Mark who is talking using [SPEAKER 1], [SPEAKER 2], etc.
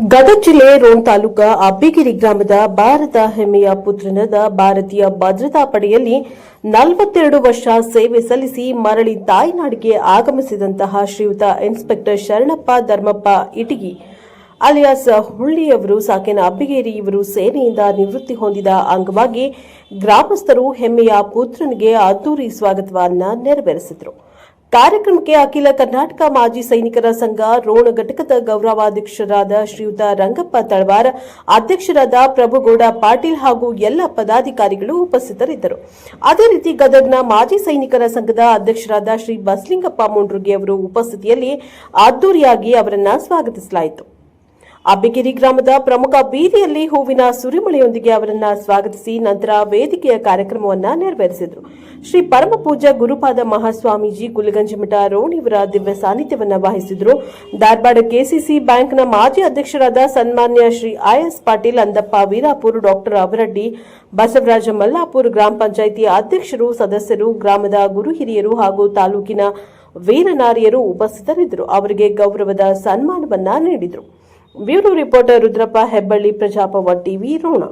[SPEAKER 1] ಗದಗ ಜಿಲ್ಲೆ ರೋಣ ತಾಲೂಕ ಅಬ್ಬಿಗಿರಿ ಗ್ರಾಮದ ಭಾರತ ಹೆಮ್ಮೆಯ ಪುತ್ರನಾದ ಭಾರತೀಯ ಭದ್ರತಾ ಪಡೆಯಲ್ಲಿ ನಲವತ್ತೆರಡು ವರ್ಷ ಸೇವೆ ಸಲ್ಲಿಸಿ ಮರಳಿ ತಾಯ್ನಾಡಿಗೆ ಆಗಮಿಸಿದಂತಹ ಶ್ರೀಯುತ ಇನ್ಸ್ಪೆಕ್ಟರ್ ಶರಣಪ್ಪ ಧರ್ಮಪ್ಪ ಇಟಗಿ. ಅಲಿಯಾಸ್ ಹುಳ್ಳಿಯವರು ಸಾಕಿನ ಅಬ್ಬಿಗೇರಿ ಇವರು ಸೇನೆಯಿಂದ ನಿವೃತ್ತಿ ಹೊಂದಿದ ಅಂಗವಾಗಿ ಗ್ರಾಮಸ್ಥರು ಹೆಮ್ಮೆಯ ಪುತ್ರನಿಗೆ ಅದ್ದೂರಿ ಸ್ವಾಗತವನ್ನ ನೆರವೇರಿಸಿದರು. ಕಾರ್ಯಕ್ರಮಕ್ಕೆ ಅಖಿಲ ಕರ್ನಾಟಕ ಮಾಜಿ ಸೈನಿಕರ ಸಂಘ, ರೋಣ ಘಟಕದ ಗೌರವಾಧ್ಯಕ್ಷರಾದ ಶ್ರೀಯುತ ರಂಗಪ್ಪ ತಳವಾರ, ಅಧ್ಯಕ್ಷರಾದ ಪ್ರಭುಗೌಡ ಪಾಟೀಲ್ ಹಾಗೂ ಎಲ್ಲ ಪದಾಧಿಕಾರಿಗಳು ಉಪಸ್ಥಿತರಿದ್ದರು. ಅದೇ ರೀತಿ ಗದಗ್ನ ಮಾಜಿ ಸೈನಿಕರ ಸಂಘದ ಅಧ್ಯಕ್ಷರಾದ ಶ್ರೀ ಬಸಲಿಂಗಪ್ಪ ಮುಂಡ್ರುಗಿ ಅವರು ಉಪಸ್ಥಿತಿಯಲ್ಲಿ ಅದ್ದೂರಿಯಾಗಿ ಅವರನ್ನು ಸ್ವಾಗತಿಸಲಾಯಿತು. ಅಬ್ಬಿಗಿರಿ ಗ್ರಾಮದ ಪ್ರಮುಖ ಬೀದಿಯಲ್ಲಿ ಹೂವಿನ ಸುರಿಮಳೆಯೊಂದಿಗೆ ಅವರನ್ನ ಸ್ವಾಗತಿಸಿ ನಂತರ ವೇದಿಕೆಯ ಕಾರ್ಯಕ್ರಮವನ್ನ ನೆರವೇರಿಸಿದರು. ಶ್ರೀ ಪರಮ ಪೂಜ್ಯ ಗುರುಪಾದ ಮಹಾಸ್ವಾಮೀಜಿ ಗುಲಗಂಜಮಠ ರೋಣ್ ಇವರ ದಿವ್ಯ ಸಾನ್ನಿಧ್ಯವನ್ನ ವಹಿಸಿದ್ರು. ಧಾರವಾಡ ಕೆಸಿಸಿ ಬ್ಯಾಂಕ್ನ ಮಾಜಿ ಅಧ್ಯಕ್ಷರಾದ ಸನ್ಮಾನ್ಯ ಶ್ರೀ ಐಎಸ್ ಪಾಟೀಲ್, ಅಂದಪ್ಪ ವೀರಾಪುರ್, ಡಾಕ್ಟರ್ ಅವರಡ್ಡಿ, ಬಸವರಾಜ ಮಲ್ಲಾಪುರ ಗ್ರಾಮ ಪಂಚಾಯಿತಿ ಅಧ್ಯಕ್ಷರು, ಸದಸ್ಯರು, ಗ್ರಾಮದ ಗುರು ಹಿರಿಯರು ಹಾಗೂ ತಾಲೂಕಿನ ವೀರನಾರಿಯರು ಉಪಸ್ಥಿತರಿದ್ದರು. ಅವರಿಗೆ ಗೌರವದ ಸನ್ಮಾನವನ್ನ ನೀಡಿದರು. Bureau reporter Rudrappa Hebballi Prajapower TV Ron